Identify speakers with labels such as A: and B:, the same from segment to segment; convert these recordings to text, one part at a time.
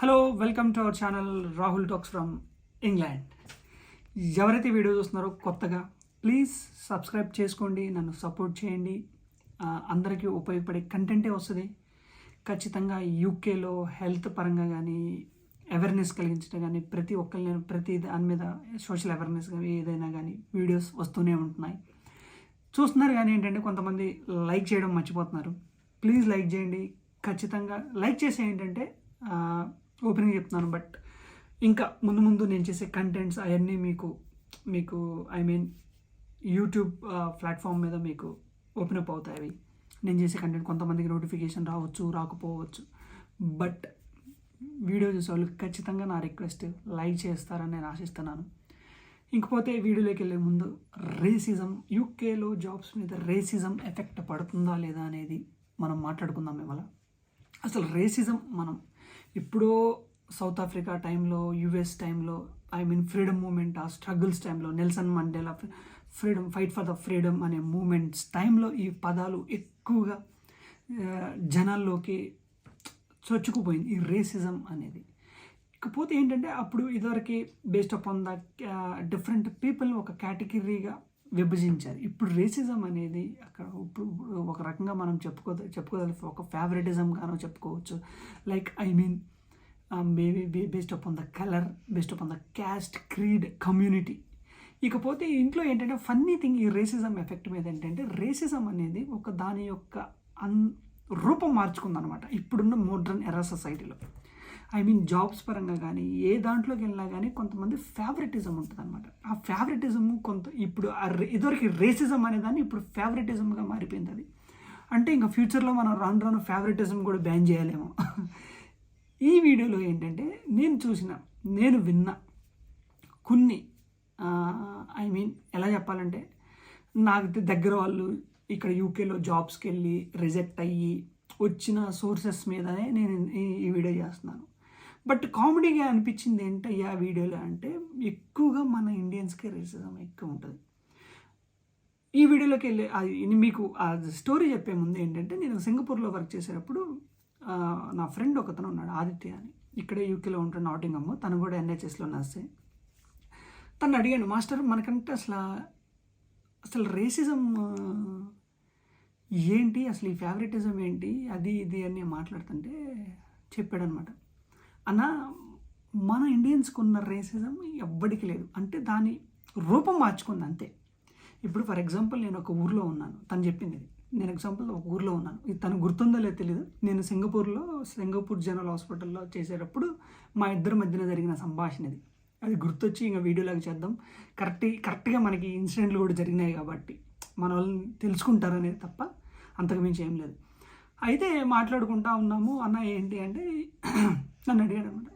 A: Hello welcome to our channel Rahul talks from England ఎవరైతే video చూస్తున్నారో కొత్తగా please subscribe చేసుకోండి నన్ను సపోర్ట్ చేయండి. అందరికీ ఉపయోగపడే కంటెంటే వస్తుంది? ఖచ్చితంగా యూకేలో హెల్త్ పరంగా కానీ అవేర్నెస్ కలిగించడం కానీ ప్రతి ఒక్కరిని నేను ప్రతి దాని మీద సోషల్ అవేర్నెస్ కానీ ఏదైనా కానీ వీడియోస్ వస్తూనే ఉంటున్నాయి. చూస్తున్నారు కానీ ఏంటంటే కొంతమంది లైక్ చేయడం మర్చిపోతున్నారు. ప్లీజ్ లైక్ చేయండి. ఖచ్చితంగా లైక్ చేసే ఏంటంటే ఓపెనింగ్ చెప్తున్నాను బట్ ఇంకా ముందు ముందు నేను చేసే కంటెంట్స్ అవన్నీ మీకు మీకు ఐ మీన్ యూట్యూబ్ ప్లాట్ఫామ్ మీద మీకు ఓపెన్ అప్ అవుతాయి అవి. నేను చేసే కంటెంట్ కొంతమందికి నోటిఫికేషన్ రావచ్చు రాకపోవచ్చు బట్ వీడియో చూసే వాళ్ళు ఖచ్చితంగా నా రిక్వెస్ట్ లైక్ చేస్తారని నేను ఆశిస్తున్నాను. ఇంకపోతే వీడియోలోకి వెళ్ళే ముందు రేసిజం యూకేలో జాబ్స్ మీద రేసిజం ఎఫెక్ట్ పడుతుందా లేదా అనేది మనం మాట్లాడుకుందాం ఇవాళ. అసలు రేసిజం మనం ఇప్పుడు సౌత్ ఆఫ్రికా టైంలో యుఎస్ టైంలో ఐ మీన్ ఫ్రీడమ్ మూమెంట్ ఆ స్ట్రగుల్స్ టైంలో Nelson Mandela freedom fight for the freedom అనే మూమెంట్స్ టైంలో ఈ పదాలు ఎక్కువగా జనాల్లోకి చొచ్చుకుపోయింది. ఈ రేసిజం అనేది. ఇకపోతే ఏంటంటే అప్పుడు ఇదివరకు based upon the different people ఒక కేటగిరీగా విభజించారు. ఇప్పుడు రేసిజం అనేది అక్కడ ఇప్పుడు ఒక రకంగా మనం చెప్పుకో చెప్పుకోదల ఒక ఫేవరెటిజం గానో చెప్పుకోవచ్చు. Like I mean maybe based upon the colour based upon the caste creed community ఇకపోతే ఇంట్లో ఏంటంటే ఫన్నీ థింగ్ ఈ రేసిజం ఎఫెక్ట్ మీద ఏంటంటే రేసిజం అనేది ఒక దాని యొక్క అన్ రూపం మార్చుకుందనమాట ఇప్పుడున్న మోడ్రన్ ఎరా సొసైటీలో ఐ మీన్ జాబ్స్ పరంగా కానీ ఏ దాంట్లోకి వెళ్ళినా కానీ కొంతమంది ఫేవరెటిజం ఉంటుంది అనమాట ఆ ఫేవరెటిజం కొంత ఇప్పుడు ఆ రే- ఇదివరకు రేసిజం అనేదాన్ని ఇప్పుడు ఫేవరెటిజంగా మారిపోయింది అది. అంటే ఇంకా ఫ్యూచర్లో మనం రాను రాను ఫేవరెటిజం కూడా బ్యాన్ చేయలేము. ఈ వీడియోలో ఏంటంటే నేను చూసిన నేను విన్న కొన్ని ఐ మీన్ ఎలా చెప్పాలంటే నాకు దగ్గర వాళ్ళు ఇక్కడ యూకేలో జాబ్స్కి వెళ్ళి రిజెక్ట్ అయ్యి వచ్చిన సోర్సెస్ మీదనే నేను ఈ- ఈ వీడియో చేస్తున్నాను. బట్ కామెడీగా అనిపించింది ఏంటయ్యా ఆ వీడియోలో అంటే ఎక్కువగా మన ఇండియన్స్కే రేసిజం ఎక్కువ ఉంటుంది. ఈ వీడియోలోకి వెళ్ళి అది మీకు ఆ స్టోరీ చెప్పే ముందు ఏంటంటే నేను సింగపూర్లో వర్క్ చేసేటప్పుడు నా ఫ్రెండ్ ఒకతను ఉన్నాడు ఆదిత్య అని. ఇక్కడే యూకేలో ఉంటాడు నాటింగమ్ తను కూడా ఎన్హెచ్ఎస్లో నర్సే తను అడిగాను మాస్టర్ మనకంటే అసలు అసలు రేసిజం ఏంటి? అసలు ఈ ఫేవరెటిజం ఏంటి? అది ఇది అని మాట్లాడుతుంటే చెప్పాడనమాట. అన్న మన ఇండియన్స్కి ఉన్న రేసిజం ఎవ్వడికి లేదు. అంటే దాని రూపం మార్చుకుంది అంతే. ఇప్పుడు ఫర్ ఎగ్జాంపుల్ నేను ఒక ఊర్లో ఉన్నాను. తను చెప్పింది నేను ఎగ్జాంపుల్ ఒక ఊర్లో ఉన్నాను. ఇది తను గుర్తుందో లేదో తెలియదు నేను సింగపూర్లో సింగపూర్ జనరల్ హాస్పిటల్లో చేసేటప్పుడు మా ఇద్దరి మధ్యన జరిగిన సంభాషణ ఇది. అది గుర్తొచ్చి ఇంకా వీడియోలాగా చేద్దాం. కరెక్ట్ కరెక్ట్గా మనకి ఇన్సిడెంట్లు కూడా జరిగినాయి కాబట్టి మన వాళ్ళని తెలుసుకుంటారనేది తప్ప అంతకుమించి ఏం లేదు. అయితే మాట్లాడుకుంటా ఉన్నాము. అన్న ఏంటి అంటే నన్ను అడిగాడు అనమాట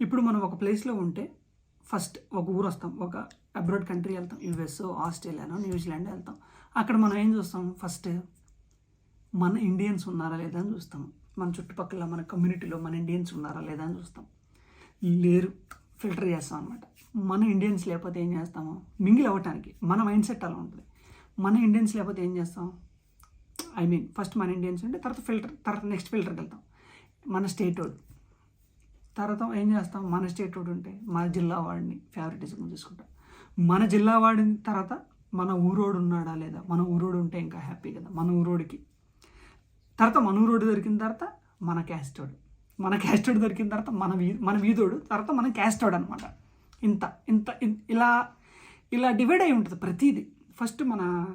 A: ఇప్పుడు మనం ఒక ప్లేస్లో ఉంటే ఫస్ట్ ఒక ఊరు వస్తాం ఒక అబ్రాడ్ కంట్రీ వెళ్తాం యుఎస్ ఆస్ట్రేలియానో న్యూజిలాండ్ వెళ్తాం. అక్కడ మనం ఏం చూస్తాం? ఫస్ట్ మన ఇండియన్స్ ఉన్నారా లేదా అని చూస్తాం. మన చుట్టుపక్కల మన కమ్యూనిటీలో మన ఇండియన్స్ ఉన్నారా లేదా అని చూస్తాం. లేరు ఫిల్టర్ చేస్తాం అనమాట మన ఇండియన్స్ లేకపోతే ఏం చేస్తాము? మింగిల్ అవ్వటానికి మన మైండ్ సెట్ అలా ఉంటుంది. మన ఇండియన్స్ లేకపోతే ఏం చేస్తాం? ఐ మీన్ ఫస్ట్ మన ఇండియన్స్ ఉంటే తర్వాత ఫిల్టర్ తర్వాత నెక్స్ట్ ఫిల్టర్కి వెళ్తాం. మన స్టేట్ వాడు తర్వాత ఏం చేస్తాం? మన స్టేట్ వాడు ఉంటే మన జిల్లా వాడిని ఫేవరెటిజం చూసుకుంటాం మన జిల్లా వాడిని తర్వాత మన ఊరోడు ఉన్నాడా లేదా? మన ఊరోడు ఉంటే ఇంకా హ్యాపీ కదా. మన ఊరోడికి. తర్వాత మన ఊరోడు దొరికిన తర్వాత మన క్యాస్టోడు. మన క్యాస్టోడు దొరికిన తర్వాత మన వీ మన వీధోడు. తర్వాత మన క్యాస్టోడ్ అనమాట ఇంత ఇంత ఇలా ఇలా డివైడ్ అయి ఉంటుంది ప్రతిదీ. ఫస్ట్ మన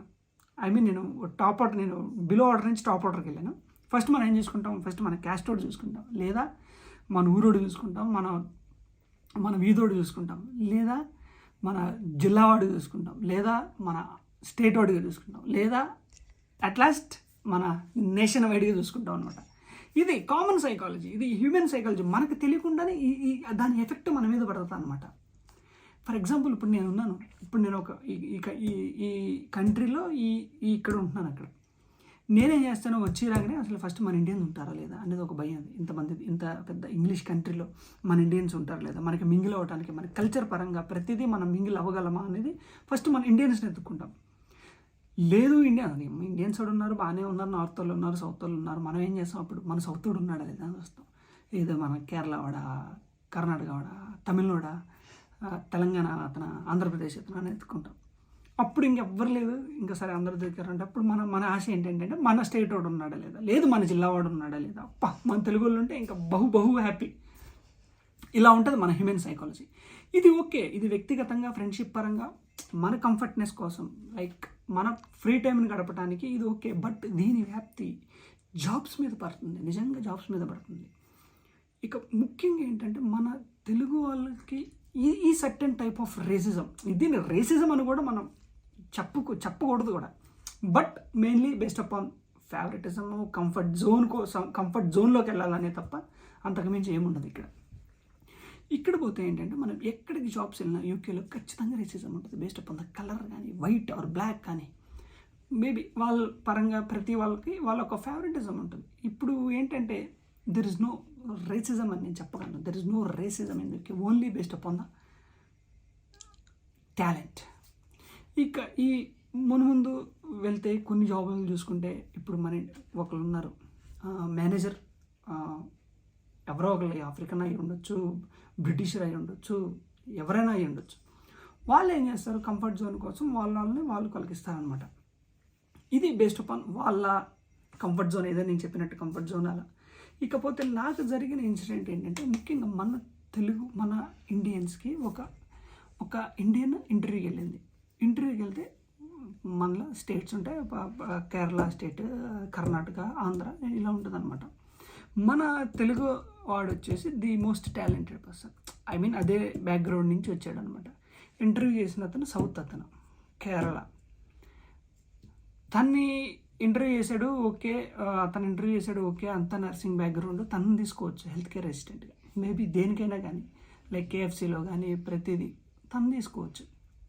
A: ఐ మీన్ నేను టాప్ ఆర్డర్ నేను బిలో ఆర్డర్ నుంచి టాప్ ఆర్డర్కి వెళ్ళాను. ఫస్ట్ మనం ఏం చూసుకుంటాం? ఫస్ట్ మన క్యాస్టోడ్ చూసుకుంటాం. లేదా మన ఊరోడు చూసుకుంటాం మన మన వీధోడు చూసుకుంటాం. లేదా మన జిల్లావాడు చూసుకుంటాం. లేదా మన స్టేట్ వాడిగా చూసుకుంటాం. లేదా అట్లాస్ట్ మన నేషన్ వైడ్గా చూసుకుంటాం అనమాట ఇది కామన్ సైకాలజీ ఇది హ్యూమన్ సైకాలజీ మనకు తెలియకుండానే ఈ దాని ఎఫెక్ట్ మన మీద పడుతుంది అనమాట ఫర్ ఎగ్జాంపుల్ ఇప్పుడు నేను ఉన్నాను. ఇప్పుడు నేను ఒక ఈ- ఈ క- ఈ ఈ కంట్రీలో ఈ ఇక్కడ ఉంటున్నాను అక్కడ. నేనేం చేస్తాను? వచ్చి రాగానే అసలు ఫస్ట్ మన ఇండియన్స్ ఉంటారా లేదా? అనేది ఒక భయం అది. ఇంతమంది ఇంత పెద్ద ఇంగ్లీష్ కంట్రీలో మన ఇండియన్స్ ఉంటారా లేదా? మనకి మింగిల్ అవ్వడానికి మన కల్చర్ పరంగా ప్రతిదీ మనం మింగిల్ అవ్వగలమా అనేది ఫస్ట్ మన ఇండియన్స్ని ఎత్తుకుంటాం లేదు ఇండియా ఇండియన్స్ వాడు ఉన్నారు బాగానే ఉన్నారు నార్త్ వాళ్ళు ఉన్నారు సౌత్ వాళ్ళు ఉన్నారు. మనం ఏం చేస్తాం? అప్పుడు మన సౌత్ వాడు ఉన్నాడా లేదా అని వస్తాం ఏదో మన కేరళ వాడ కర్ణాటక వాడ తమిళనాడ తెలంగాణ అతను ఆంధ్రప్రదేశ్ అతను అని ఎత్తుకుంటాం అప్పుడు ఇంకెవ్వరు లేదు. ఇంకా సరే అందరూ దగ్గరంటే అప్పుడు మన మన ఆశ ఏంటంటే మన స్టేట్ వాడు ఉన్నాడా లేదా? లేదు మన జిల్లా వాడు ఉన్నాడా లేదా? అప్ప మన తెలుగు వాళ్ళు ఉంటే ఇంకా బహు బహు హ్యాపీ ఇలా ఉంటుంది మన హ్యూమన్ సైకాలజీ ఇది ఓకే. ఇది వ్యక్తిగతంగా ఫ్రెండ్షిప్ పరంగా మన కంఫర్ట్నెస్ కోసం. లైక్ మన ఫ్రీ టైంని గడపడానికి ఇది ఓకే. బట్ దీని వ్యాప్తి జాబ్స్ మీద పడుతుంది. నిజంగా జాబ్స్ మీద పడుతుంది. ఇక ముఖ్యంగా ఏంటంటే మన తెలుగు వాళ్ళకి ఈ ఈ సర్టెన్ టైప్ ఆఫ్ రేసిజం దీన్ని రేసిజం అని కూడా మనం చెప్పుకు చెప్పకూడదు కూడా. But mainly based upon favouritism comfort zone కోసం కంఫర్ట్ జోన్లోకి వెళ్ళాలనే తప్ప అంతకుమించి ఏముండదు ఇక్కడ. ఇక్కడ పోతే ఏంటంటే మనం ఎక్కడికి జాబ్స్ వెళ్ళినా యూకేలో ఖచ్చితంగా రేసిజం ఉంటుంది బేస్డ్ అపాన్ ద కలర్ కానీ వైట్ ఆర్ బ్లాక్ కానీ. మేబీ వాళ్ళ పరంగా ప్రతి వాళ్ళకి వాళ్ళ ఒక ఫేవరెటిజం ఉంటుంది. ఇప్పుడు ఏంటంటే దెర్ ఇస్ నో రేసిజం అని నేను చెప్పగలను. దెర్ ఇస్ నో రేసిజం ఎందుకు only based upon the talent ఇక ఈ మునుముందు వెళ్తే కొన్ని జాబులు చూసుకుంటే ఇప్పుడు మన ఒకరు ఉన్నారు మేనేజర్ ఎవరో ఒకరు ఆఫ్రికన్ అయి ఉండొచ్చు బ్రిటిషర్ అయి ఉండొచ్చు ఎవరైనా అయి ఉండొచ్చు. వాళ్ళు ఏం చేస్తారు? కంఫర్ట్ జోన్ కోసం వాళ్ళ వాళ్ళని వాళ్ళు కలిగిస్తారనమాట ఇది బేస్డ్ అపాన్ వాళ్ళ కంఫర్ట్ జోన్ ఏదో నేను చెప్పినట్టు కంఫర్ట్ జోన్ అలా. ఇకపోతే నాకు జరిగిన ఇన్సిడెంట్ ఏంటంటే ముఖ్యంగా మన తెలుగు మన ఇండియన్స్కి ఒక ఒక ఇండియన్ ఇంటర్వ్యూకి వెళ్ళింది. ఇంటర్వ్యూకి వెళ్తే మనలో స్టేట్స్ ఉంటాయి. కేరళ స్టేట్ కర్ణాటక ఆంధ్ర ఇలా ఉంటుంది మన తెలుగు వాడు వచ్చేసి the most talented person. I mean అదే బ్యాక్గ్రౌండ్ నుంచి వచ్చాడనమాట ఇంటర్వ్యూ చేసిన అతను సౌత్ అతను కేరళ. తన్ని ఇంటర్వ్యూ చేశాడు ఓకే అతను ఇంటర్వ్యూ చేశాడు ఓకే అంత నర్సింగ్ బ్యాక్గ్రౌండ్. తనని తీసుకోవచ్చు హెల్త్ కేర్ అసిస్టెంట్గా. మేబీ దేనికైనా కానీ లైక్ కేఎఫ్సీలో కానీ ప్రతిదీ తను తీసుకోవచ్చు.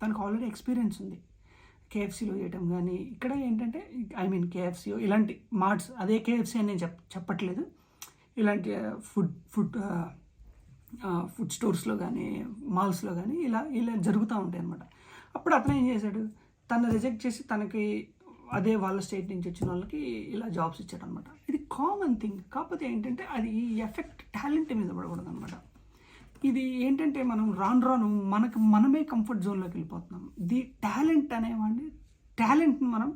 A: తనకు ఆల్రెడీ ఎక్స్పీరియన్స్ ఉంది. కేఎఫ్సీలో చేయటం కానీ ఇక్కడ ఏంటంటే ఐ మీన్ కేఎఫ్సీ ఇలాంటి మార్ట్స్ అదే కేఎఫ్సీ అని నేను చెప్ చెప్పట్లేదు. ఇలాంటి ఫుడ్ ఫుడ్ ఫుడ్ స్టోర్స్లో కానీ మాల్స్లో కానీ ఇలా ఇలా జరుగుతూ ఉంటాయి అనమాట అప్పుడు అతను ఏం చేశాడు? తను రిజెక్ట్ చేసి తనకి అదే వాళ్ళ స్టేట్ నుంచి వచ్చిన వాళ్ళకి ఇలా జాబ్స్ ఇచ్చాడు అనమాట ఇది కామన్ థింగ్ కాకపోతే ఏంటంటే అది ఈ ఎఫెక్ట్ టాలెంట్ మీద పడకూడదు అనమాట ఇది ఏంటంటే మనం రాను రాను మనకు మనమే కంఫర్ట్ జోన్లోకి వెళ్ళిపోతున్నాం. ది టాలెంట్ అనేవాడిని టాలెంట్ని మనం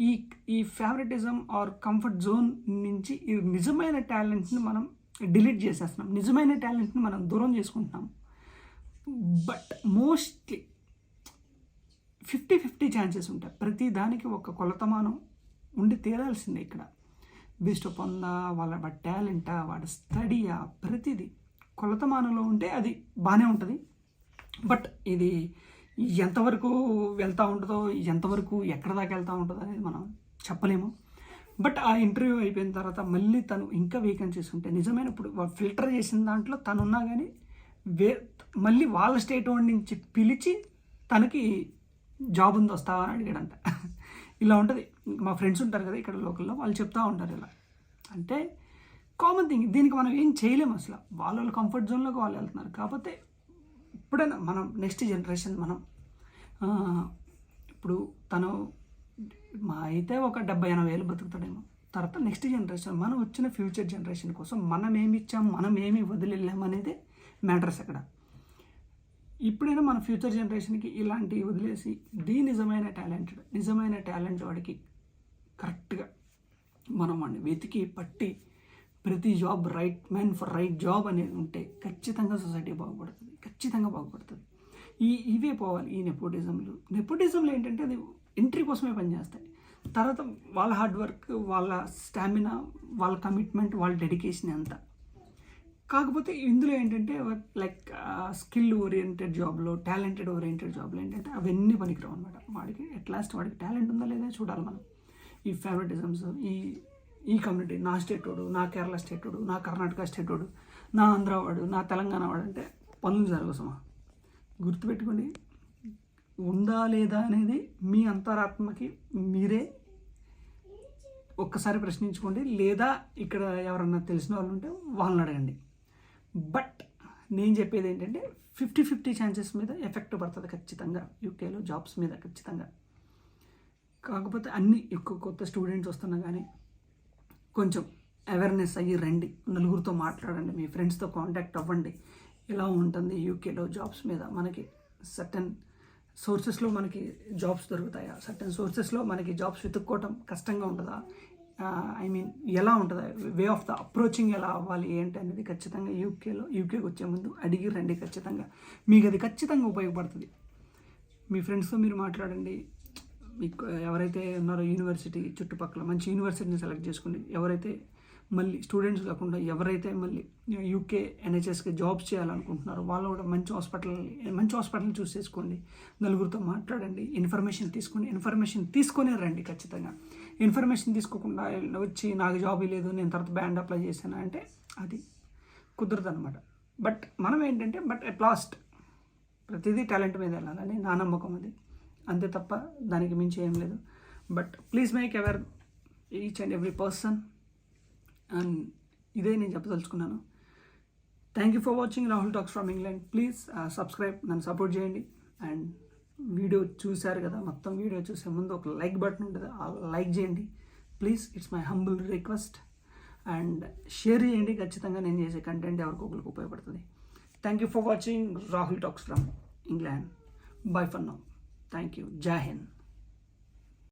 A: ఈ ఈ ఫేవరెటిజం ఆర్ కంఫర్ట్ జోన్ నుంచి ఈ నిజమైన టాలెంట్ని మనం డిలీట్ చేసేస్తున్నాం. నిజమైన టాలెంట్ని మనం దూరం చేసుకుంటున్నాం. But mostly fifty fifty chances ఉంటాయి. ప్రతి దానికి ఒక కొలతమానం ఉండి తీరాల్సిందే ఇక్కడ. బేస్డ్ అపాన్ వాళ్ళ టాలెంటా వాడి స్టడీయా ప్రతిదీ. కొలతమానంలో ఉంటే అది బాగానే ఉంటుంది. బట్ ఇది ఎంతవరకు వెళ్తూ ఉంటుందో ఎంతవరకు ఎక్కడ దాకా వెళ్తూ ఉంటుందో అనేది మనం చెప్పలేము. బట్ ఆ ఇంటర్వ్యూ అయిపోయిన తర్వాత మళ్ళీ తను ఇంకా వేకెన్సీస్ ఉంటాయి నిజమైన ఇప్పుడు ఫిల్టర్ చేసిన దాంట్లో తను ఉన్నా కానీ వే మళ్ళీ వాళ్ళ స్టేట్ వాడి నుంచి పిలిచి తనకి జాబ్ ఉంది వస్తావా అని అడిగాడంట. ఇలా ఉంటుంది. మా ఫ్రెండ్స్ ఉంటారు కదా ఇక్కడ లోకల్లో వాళ్ళు చెప్తూ ఉంటారు ఇలా. అంటే కామన్ థింగ్ దీనికి మనం ఏం చేయలేము అసలు. వాళ్ళ వాళ్ళ కంఫర్ట్ జోన్లోకి వాళ్ళు వెళ్తున్నారు. కాకపోతే ఇప్పుడైనా మనం నెక్స్ట్ జనరేషన్ మనం ఇప్పుడు తను మా అయితే ఒక డెబ్బై ఎనభై వేలు బతుకుతాడేమో. తర్వాత నెక్స్ట్ జనరేషన్ మనం వచ్చిన ఫ్యూచర్ జనరేషన్ కోసం మనం ఏమి ఇచ్చాం మనం ఏమి వదిలేళ్ళాం అనేది మ్యాటర్స్ అక్కడ. ఇప్పుడైనా మన ఫ్యూచర్ జనరేషన్కి ఇలాంటివి వదిలేసి ది నిజమైన టాలెంటెడ్ నిజమైన టాలెంట్ వాడికి కరెక్ట్గా మనం వాడిని వెతికి పట్టి ప్రతి job right man for right job అనేది ఉంటే ఖచ్చితంగా సొసైటీ బాగుపడుతుంది. ఖచ్చితంగా బాగుపడుతుంది. ఈ ఇవే పోవాలి ఈ నెపోటిజంలు. నెపోటిజంలు ఏంటంటే అది ఎంట్రీ కోసమే పనిచేస్తాయి. తర్వాత వాళ్ళ హార్డ్ వర్క్ వాళ్ళ స్టామినా వాళ్ళ కమిట్మెంట్ వాళ్ళ డెడికేషన్ అంతా. కాకపోతే ఇందులో ఏంటంటే లైక్ స్కిల్ ఓరియంటెడ్ జాబ్లో టాలెంటెడ్ ఓరియంటెడ్ జాబ్లో ఏంటంటే అవన్నీ పనికిరావు అనమాట వాడికి అట్ లాస్ట్ వాడికి టాలెంట్ ఉందా లేదా చూడాలి మనం. ఈ ఫేవరెటిజమ్స్ ఈ ఈ కమ్యూనిటీ నా స్టేట్ వాడు నా కేరళ స్టేట్ వాడు నా కర్ణాటక స్టేట్ వాడు నా ఆంధ్ర వాడు నా తెలంగాణ వాడు అంటే పనులు జరగసమా? గుర్తుపెట్టుకోండి ఉందా లేదా అనేది మీ అంతరాత్మకి మీరే ఒక్కసారి ప్రశ్నించుకోండి లేదా ఇక్కడ ఎవరన్నా తెలిసిన వాళ్ళు ఉంటే వాళ్ళని అడగండి. బట్ నేను చెప్పేది ఏంటంటే ఫిఫ్టీ ఫిఫ్టీ ఛాన్సెస్ మీద ఎఫెక్ట్ పడుతుంది ఖచ్చితంగా యూకేలో జాబ్స్ మీద ఖచ్చితంగా. కాకపోతే అన్ని ఎక్కువ కొత్త స్టూడెంట్స్ వస్తున్నా కానీ కొంచెం అవేర్నెస్ అయ్యి రండి. నలుగురితో మాట్లాడండి. మీ ఫ్రెండ్స్తో కాంటాక్ట్ అవ్వండి. ఎలా ఉంటుంది యూకేలో జాబ్స్ మీద? మనకి సర్టన్ సోర్సెస్లో మనకి జాబ్స్ దొరుకుతాయా? సర్టన్ సోర్సెస్లో మనకి జాబ్స్ వెతుక్కోవటం కష్టంగా ఉంటుందా ఐ మీన్ ఎలా ఉంటుందా? వే ఆఫ్ ద అప్రోచింగ్ ఎలా అవ్వాలి? ఏంటి అనేది ఖచ్చితంగా యూకేలో యూకేకి వచ్చే ముందు అడిగి రండి ఖచ్చితంగా. మీకు అది ఖచ్చితంగా ఉపయోగపడుతుంది. మీ ఫ్రెండ్స్తో మీరు మాట్లాడండి. మీకు ఎవరైతే ఉన్నారో యూనివర్సిటీ చుట్టుపక్కల మంచి యూనివర్సిటీని సెలెక్ట్ చేసుకుని ఎవరైతే మళ్ళీ స్టూడెంట్స్ కాకుండా ఎవరైతే మళ్ళీ యూకే ఎన్హెచ్ఎస్కి జాబ్స్ చేయాలనుకుంటున్నారో వాళ్ళు కూడా మంచి హాస్పిటల్ మంచి హాస్పిటల్ చూస్ చేసుకోండి. నలుగురితో మాట్లాడండి. ఇన్ఫర్మేషన్ తీసుకోండి ఇన్ఫర్మేషన్ తీసుకునే రండి ఖచ్చితంగా. ఇన్ఫర్మేషన్ తీసుకోకుండా వచ్చి నాకు జాబ్ లేదు నేను తర్వాత బ్యాండ్ అప్లై చేశాను అంటే అది కుదరదు అనమాట బట్ మనం ఏంటంటే బట్ అట్ లాస్ట్ ప్రతిదీ టాలెంట్ మీద వెళ్ళాలని నా నమ్మకం అది. అంతే తప్ప దానికి మించి ఏం లేదు. But please make aware each and every person and ఇదే నేను చెప్పదలుచుకున్నాను. Thank you for watching Rahul talks from England please subscribe నన్ను సపోర్ట్ చేయండి. అండ్ వీడియో చూశారు కదా మొత్తం వీడియో చూసే ముందు ఒక లైక్ బటన్ ఉంటుంది. ఆ లైక్ చేయండి. Please it's my humble request and share చేయండి. ఖచ్చితంగా నేను చేసే కంటెంట్ ఎవరికి ఒకరికి ఉపయోగపడుతుంది. Thank you for watching Rahul talks from England bye for now thank you Jai Hind